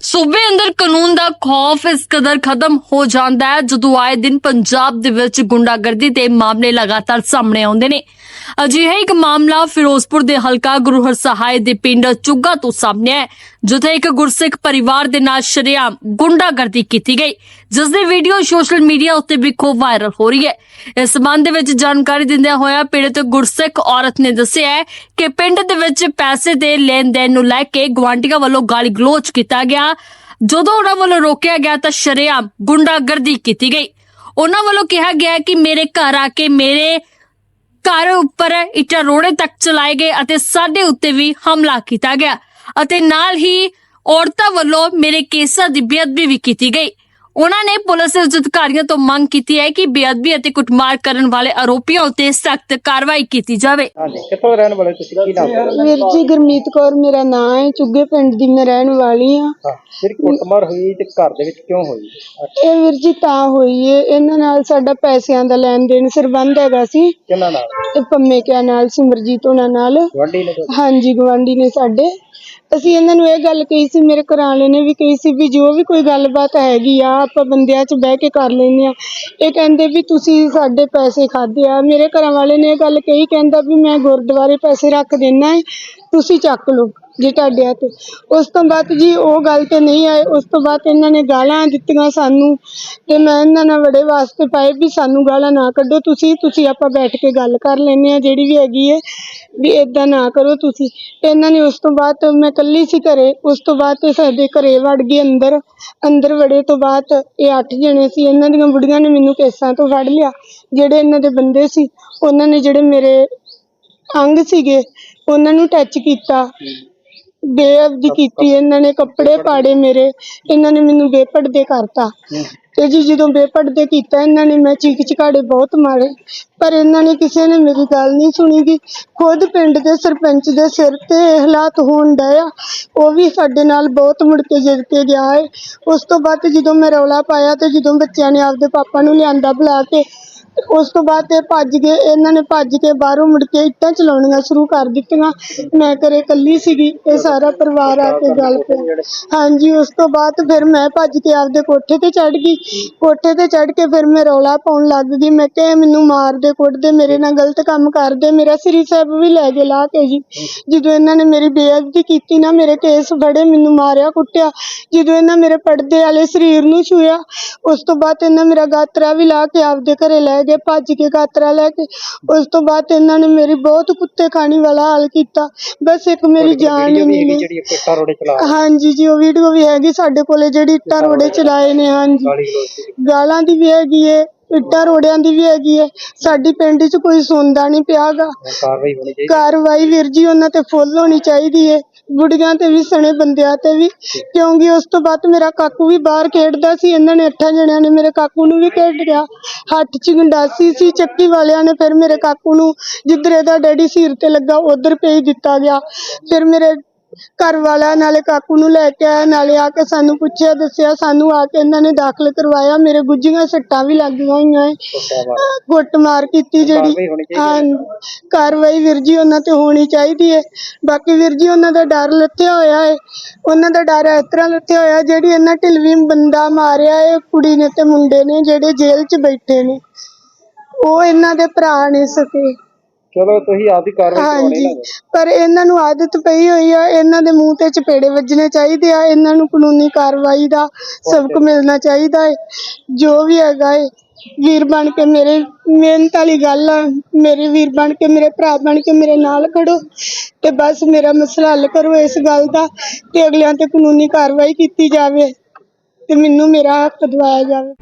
ਸੂਬੇ ਅੰਦਰ ਕਾਨੂੰਨ ਦਾ ਖੌਫ ਇਸ ਕਦਰ ਖਤਮ ਹੋ ਜਾਂਦਾ ਹੈ। ਜਦੋਂ ਆਏ ਦਿਨ ਪੰਜਾਬ ਦੇ ਵਿੱਚ ਗੁੰਡਾਗਰਦੀ ਦੇ ਮਾਮਲੇ ਲਗਾਤਾਰ ਸਾਹਮਣੇ ਆਉਂਦੇ ਨੇ। ਅਜਿਹਾ ਇੱਕ ਮਾਮਲਾ ਫਿਰੋਜ਼ਪੁਰ ਦੇ ਹਲਕਾ ਗੁਰੂ ਹਰਸਹਾਏ ਦੇ ਪਿੰਡ ਚੁੱਗਾ ਤੋਂ ਸਾਹਮਣੇ ਹੈ। ਜਿੱਥੇ ਇੱਕ ਗੁਰਸਿੱਖ ਪਰਿਵਾਰ ਦੇ ਨਾਲ ਸ਼ਰੇਆਮ ਗੁੰਡਾਗਰਦੀ ਕੀਤੀ ਗਈ ਜਿਸ ਦੀ ਵੀਡੀਓ ਸੋਸ਼ਲ ਮੀਡੀਆ ਉੱਤੇ ਵੀ ਖੂਬ ਵਾਇਰਲ ਹੋ ਰਹੀ ਹੈ। ਇਸ ਸੰਬੰਧ ਵਿੱਚ ਜਾਣਕਾਰੀ ਦਿੰਦਿਆਂ ਹੋਇਆ ਪੀੜਤ ਗੁਰਸਿੱਖ ਔਰਤ ਨੇ ਦੱਸਿਆ ਹੈ ਕਿ ਪਿੰਡ ਦੇ ਵਿੱਚ ਪੈਸੇ ਦੇ ਲੈਣ ਦੇਣ ਨੂੰ ਲੈ ਕੇ ਗੁਆਂਢੀਆਂ ਵੱਲੋਂ ਗਾਲੀ ਗਲੋਚ ਕੀਤਾ ਗਿਆ। ਜਦੋਂ ਉਹਨਾਂ ਵੱਲੋਂ ਰੋਕਿਆ ਗਿਆ ਤਾਂ ਸ਼ਰੇਆਮ ਗੁੰਡਾਗਰਦੀ ਕੀਤੀ ਗਈ। ਉਹਨਾਂ ਵੱਲੋਂ ਕਿਹਾ ਗਿਆ ਕਿ ਮੇਰੇ ਘਰ ਆ ਕੇ ਮੇਰੇ ਘਰ ਉੱਪਰ ਇੱਟਾਂ ਰੋੜੇ ਤੱਕ ਚਲਾਏ ਗਏ ਅਤੇ ਸਾਡੇ ਉੱਤੇ ਵੀ ਹਮਲਾ ਕੀਤਾ ਗਿਆ। ਅਤੇ ਨਾਲ ਹੀ ਔਰਤਾਂ ਵੱਲੋਂ ਮੇਰੇ ਕੇਸਾਂ ਦੀ ਬੇਅਦਬੀ ਵੀ ਕੀਤੀ ਗਈ। ਉਹਨਾਂ ਨੇ ਪੁਲਿਸ ਅਧਿਕਾਰੀਆਂ ਤੋਂ ਮੰਗ ਕੀਤੀ ਹੈ ਕਿ ਬੇਅਦਬੀ ਅਤੇ ਕੁੱਟਮਾਰ ਕਰਨ ਵਾਲੇ ਆਰੋਪੀਆਂ ਉੱਤੇ ਸਖਤ ਕਾਰਵਾਈ ਕੀਤੀ ਜਾਵੇ। ਹਾਂਜੀ ਕਿੱਥੋਂ ਰਹਿਣ ਵਾਲੇ ਤੁਸੀਂ? ਕੀ ਨਾਮ ਹੈ? ਵੀਰ ਜੀ ਗੁਰਮੀਤ ਕੌਰ ਮੇਰਾ ਨਾਮ ਹੈ। ਚੁੱਗੇ ਪਿੰਡ ਦੀ ਮੈਂ ਰਹਿਣ ਵਾਲੀ ਆ ਹਾਂ ਜਿਹੜੀ ਕੁੱਟਮਾਰ ਹੋਈ ਤੇ ਘਰ ਦੇ ਵਿੱਚ ਕਿਉਂ ਹੋਈ? ਇਹ ਵੀਰ ਜੀ ਤਾਂ ਹੋਈ ਏ। ਇਹਨਾਂ ਨਾਲ ਸਾਡਾ ਪੈਸਿਆਂ ਦਾ ਲੈਣ ਦੇਣ ਸਰਬੰਧ ਹੈਗਾ ਸੀ। ਕਿਹਨਾਂ ਨਾਲ? ਇਹ ਪੰਮੇ ਕਿਆ ਨਾਲ ਸਿਮਰਜੀਤ ਉਹਨਾਂ ਨਾਲ। ਗਵਾਂਢੀ ਨੇ ਹਾਂਜੀ ਗਵਾਂਢੀ ਨੇ ਸਾਡੇ। ਅਸੀਂ ਇਹਨਾਂ ਨੂੰ ਇਹ ਗੱਲ ਕਹੀ ਸੀ, ਮੇਰੇ ਘਰਾਂ ਵਾਲੇ ਨੇ ਵੀ ਕਹੀ ਸੀ ਵੀ ਜੋ ਵੀ ਕੋਈ ਗੱਲਬਾਤ ਹੈਗੀ ਆ, ਆਪਾਂ ਬੰਦਿਆਂ 'ਚ ਬਹਿ ਕੇ ਕਰ ਲੈਂਦੇ ਆ। ਇਹ ਕਹਿੰਦੇ ਵੀ ਤੁਸੀਂ ਸਾਡੇ ਪੈਸੇ ਖਾਦੇ ਆ। ਮੇਰੇ ਘਰਾਂ ਵਾਲੇ ਨੇ ਇਹ ਗੱਲ ਕਹੀ, ਕਹਿੰਦਾ ਵੀ ਮੈਂ ਗੁਰਦੁਆਰੇ ਪੈਸੇ ਰੱਖ ਦੇਣਾ ਹੈ ਤੁਸੀਂ ਚੱਕ ਲਓ। ਜੀ, ਤੁਹਾਡੇ ਤੇ ਉਸ ਤੋਂ ਬਾਅਦ ਜੀ, ਉਹ ਗੱਲ ਤੇ ਨਹੀਂ ਆਏ। ਉਸ ਤੋਂ ਬਾਅਦ ਇਹਨਾਂ ਨੇ ਗਾਲਾਂ ਦਿੱਤੀਆਂ ਸਾਨੂੰ ਤੇ ਮੈਂ ਇਹਨਾਂ ਨਾਲ ਬੜੇ ਵਾਸਤੇ ਪਾਏ ਵੀ ਸਾਨੂੰ ਗਾਲਾਂ ਨਾ ਕੱਢੋ। ਤੁਸੀਂ ਤੁਸੀਂ ਆਪਾਂ ਬੈਠ ਕੇ ਗੱਲ ਕਰ ਲੈਂਦੇ ਆ ਜਿਹੜੀ ਵੀ ਹੈਗੀ ਹੈ, ਵੀ ਇਦਾਂ ਨਾ ਕਰੋ ਤੁਸੀਂ। ਇਹਨਾਂ ਨੇ ਉਸ ਤੋਂ ਬਾਅਦ ਮੈਂ ਇਕੱਲੀ ਸੀ ਘਰੇ। ਉਸ ਤੋਂ ਬਾਅਦ ਤੇ ਸਾਡੇ ਘਰੇ ਵੜ ਗਏ ਅੰਦਰ। ਅੰਦਰ ਵੜੇ ਤੋਂ ਬਾਅਦ ਇਹ ਅੱਠ ਜਣੇ ਸੀ। ਇਹਨਾਂ ਦੀਆਂ ਬੁੜੀਆਂ ਨੇ ਮੈਨੂੰ ਕੇਸਾਂ ਤੋਂ ਫੜ ਲਿਆ। ਜਿਹੜੇ ਇਹਨਾਂ ਦੇ ਬੰਦੇ ਸੀ, ਉਹਨਾਂ ਨੇ ਜਿਹੜੇ ਮੇਰੇ ਅੰਗ ਸੀਗੇ, ਉਹਨਾਂ ਨੂੰ ਟੱਚ ਕੀਤਾ। ਬੇਅਬਦੀ ਕੀਤੀ ਇਹਨਾਂ ਨੇ ਕੱਪੜੇ ਪਾੜੇ ਮੇਰੇ ਇਹਨਾਂ ਨੇ ਮੈਨੂੰ ਬੇਪਰਦੇ ਕਰਤਾ। ਤੇ ਜੀ ਜਦੋਂ ਬੇਪਰਦੇ ਕੀਤਾ ਇਹਨਾਂ ਨੇ ਮੈਂ ਚੀਕ ਚਿਹਾੜੇ ਬਹੁਤ ਮਾਰੇ। ਪਰ ਇਹਨਾਂ ਨੇ ਕਿਸੇ ਨੇ ਮੇਰੀ ਗੱਲ ਨਹੀਂ ਸੁਣੀਗੀ ਖੁਦ ਪਿੰਡ ਦੇ ਸਰਪੰਚ ਦੇ ਸਿਰ ਤੇ ਇਹ ਹਾਲਾਤ ਹੋਣ ਡਏ ਆ। ਉਹ ਵੀ ਸਾਡੇ ਨਾਲ ਬਹੁਤ ਮੁੜ ਕੇ ਜਿੱਦ ਕੇ ਗਿਆ ਹੈ ਉਸ ਤੋਂ ਬਾਅਦ ਜਦੋਂ ਮੈਂ ਰੌਲਾ ਪਾਇਆ ਤੇ ਜਦੋਂ ਬੱਚਿਆਂ ਨੇ ਆਪਦੇ ਪਾਪਾ ਨੂੰ ਲਿਆਂਦਾ ਬੁਲਾ ਕੇ ਉਸ ਤੋਂ ਬਾਅਦ ਇਹ ਭੱਜ ਗਏ ਇਹਨਾਂ ਨੇ ਭੱਜ ਕੇ ਬਾਹਰੋਂ ਮੁੜ ਕੇ ਇੱਟਾਂ ਚਲਾਉਣੀਆਂ ਸ਼ੁਰੂ ਕਰ ਦਿੱਤੀਆਂ। ਮੈਂ ਘਰੇ ਇਕੱਲੀ ਸੀਗੀ, ਇਹ ਸਾਰਾ ਪਰਿਵਾਰ ਆ ਕੇ ਗੱਲ ਪਿਆ। ਹਾਂਜੀ, ਉਸ ਤੋਂ ਬਾਅਦ ਫਿਰ ਮੈਂ ਭੱਜ ਕੇ ਆਪਦੇ ਕੋਠੇ ਤੇ ਚੜ ਗਈ। ਕੋਠੇ ਤੇ ਚੜ ਕੇ ਫਿਰ ਮੈਂ ਰੌਲਾ ਪਾਉਣ ਲੱਗ ਗਈ। ਮੈਂ ਕਿਹਾ, ਇਹ ਮੈਨੂੰ ਮਾਰਦੇ ਕੁੱਟਦੇ ਮੇਰੇ ਨਾਲ ਗਲਤ ਕੰਮ ਕਰਦੇ ਮੇਰਾ ਸ੍ਰੀ ਸਾਹਿਬ ਵੀ ਲੈ ਗਏ ਲਾ ਕੇ ਜੀ। ਜਦੋਂ ਇਹਨਾਂ ਨੇ ਮੇਰੀ ਬੇਇੱਜ਼ਤੀ ਕੀਤੀ ਨਾ, ਮੇਰੇ ਕੇਸ ਫੜੇ, ਮੈਨੂੰ ਮਾਰਿਆ, ਕੁੱਟਿਆ। ਜਦੋਂ ਇਹਨਾਂ ਮੇਰੇ ਪਰਦੇ ਵਾਲੇ ਸਰੀਰ ਨੂੰ ਛੂਇਆ ਉਸ ਤੋਂ ਬਾਅਦ ਇਹਨਾਂ ਮੇਰਾ ਗਾਤਰਾ ਵੀ ਲਾ ਕੇ ਆਪਦੇ ਘਰੇ ਲੈ ਗਏ ਭੱਜ ਕੇ ਗਾਤਰਾ ਲੈ ਕੇ ਉਸ ਤੋਂ ਬਾਅਦ ਇਹਨਾਂ ਨੇ ਮੇਰੀ ਬਹੁਤ ਕੁੱਤੇ ਖਾਣੀ ਵਾਲਾ ਹਾਲ ਕੀਤਾ। ਬਸ ਇੱਕ ਮੇਰੀ ਜਾਨ ਹੀ ਨਹੀਂ ਹੈਗੀ ਲਈ ਜਿਹੜੀ ਪੇਟਾ ਰੋੜੇ ਚਲਾ ਹਾਂਜੀ ਜੀ ਉਹ ਵੀਡੀਓ ਵੀ ਹੈਗੀ ਸਾਡੇ ਕੋਲੇ ਜਿਹੜੀ ਇੱਟਾਂ ਰੋੜੇ ਚਲਾਏ ਨੇ ਹਾਂਜੀ। ਗਾਲੀ ਗਲੋਚ ਦੀ। ਗਾਲਾਂ ਦੀ ਵੀ ਹੈਗੀ ਏ ਇੱਟਾਂ ਰੋੜਿਆਂ ਦੀ ਵੀ ਹੈਗੀ ਏ। ਸਾਡੀ ਪਿੰਡ 'ਚ ਕੋਈ ਸੁਣਦਾ ਨਹੀਂ ਪਿਆਗਾ। ਹੁਣ ਕਾਰਵਾਈ ਹੋਣੀ ਚਾਹੀਦੀ। ਕਾਰਵਾਈ ਵੀਰ ਜੀ ਉਹਨਾਂ ਤੇ ਫੁੱਲ ਹੋਣੀ ਚਾਹੀਦੀ ਏ। ਬੁੜੀਆਂ ਤੇ ਵੀ ਸਣੇ ਬੰਦਿਆਂ ਤੇ ਵੀ, ਕਿਉਂਕਿ ਉਸ ਤੋਂ ਬਾਅਦ ਮੇਰਾ ਕਾਕੂ ਵੀ ਬਾਹਰ ਖੇਡਦਾ ਸੀ, ਇਹਨਾਂ ਨੇ ਅੱਠਾਂ ਜਣਿਆਂ ਨੇ ਮੇਰੇ ਕਾਕੂ ਨੂੰ ਵੀ ਖੇਡ ਲਿਆ। ਹੱਥ 'ਚ ਗੰਡਾਸੀ ਸੀ, ਚੱਕੀ ਵਾਲਿਆਂ ਨੇ ਫਿਰ ਮੇਰੇ ਕਾਕੂ ਨੂੰ ਜਿੱਧਰ ਇਹਦਾ ਡੈਡੀ ਸਿਰ ਤੇ ਲੱਗਾ, ਉਧਰ ਭੇਜ ਦਿੱਤਾ ਗਿਆ। ਫਿਰ ਮੇਰੇ ਘਰ ਵਾਲਾ ਨਾਲੇ ਕਾਕੂ ਨੂੰ ਲੈ ਕੇ ਆਇਆ ਨਾਲੇ ਆ ਕੇ ਸਾਨੂੰ ਪੁੱਛਿਆ ਦੱਸਿਆ ਸਾਨੂੰ ਆ ਕੇ ਇਹਨਾਂ ਨੇ ਦਾਖਲ ਕਰਵਾਇਆ। ਮੇਰੇ ਗੁੱਜੀਆਂ ਸੱਟਾਂ ਵੀ ਲੱਗੀਆਂ ਹੋਈਆਂ ਏ। ਗੁੱਟ ਮਾਰ ਕੀਤੀ ਜਿਹੜੀ ਹਾਂ। ਕਾਰਵਾਈ ਵੀਰ ਜੀ ਉਹਨਾਂ ਤੇ ਹੋਣੀ ਚਾਹੀਦੀ ਹੈ ਬਾਕੀ ਵੀਰ ਜੀ ਉਹਨਾਂ ਦਾ ਡਰ ਲੱਥਿਆ ਹੋਇਆ ਹੈ ਉਹਨਾਂ ਦਾ ਡਰ ਇਸ ਤਰ੍ਹਾਂ ਲੱਥਿਆ ਹੋਇਆ ਜਿਹੜੀ ਇਹਨਾਂ ਢਿਲਵੀ ਬੰਦਾ ਮਾਰਿਆ ਹੈ ਕੁੜੀ ਨੇ ਤੇ ਮੁੰਡੇ ਨੇ ਜਿਹੜੇ ਜੇਲ੍ਹ 'ਚ ਬੈਠੇ ਨੇ। ਉਹ ਇਹਨਾਂ ਦੇ ਭਰਾ ਨੇ ਸਕੇ। ਚਲੋ ਤੁਸੀਂ ਆਪਦੀ ਕਾਰਵਾਈ ਕਰਾਉਣੀ ਹਾਂਜੀ ਨਾ ਪਰ ਇਹਨਾਂ ਨੂੰ ਆਦਤ ਪਈ ਹੋਈ ਆ ਇਹਨਾਂ ਦੇ ਮੂੰਹ ਤੇ ਚਪੇੜੇ ਵੱਜਣੇ ਚਾਹੀਦੇ ਆ ਇਹਨਾਂ ਨੂੰ ਕਾਨੂੰਨੀ ਕਾਰਵਾਈ ਦਾ ਸਬਕ ਮਿਲਣਾ ਚਾਹੀਦਾ ਹੈ ਜੋ ਵੀ ਹੈਗਾ ਹੈ ਵੀਰ ਬਣ ਕੇ ਮੇਰੇ ਮਿਹਨਤ ਵਾਲੀ ਗੱਲ ਆ ਮੇਰੇ ਵੀਰ ਬਣ ਕੇ ਮੇਰੇ ਭਰਾ ਬਣ ਕੇ ਮੇਰੇ ਨਾਲ ਖੜੋ ਤੇ ਬਸ ਮੇਰਾ ਮਸਲਾ ਹੱਲ ਕਰੋ ਇਸ ਗੱਲ ਦਾ ਤੇ ਅਗਲਿਆਂ ਤੇ ਕਾਨੂੰਨੀ ਕਾਰਵਾਈ ਕੀਤੀ ਜਾਵੇ ਤੇ ਮੈਨੂੰ ਮੇਰਾ ਹੱਕ ਦਿਵਾਇਆ ਜਾਵੇ।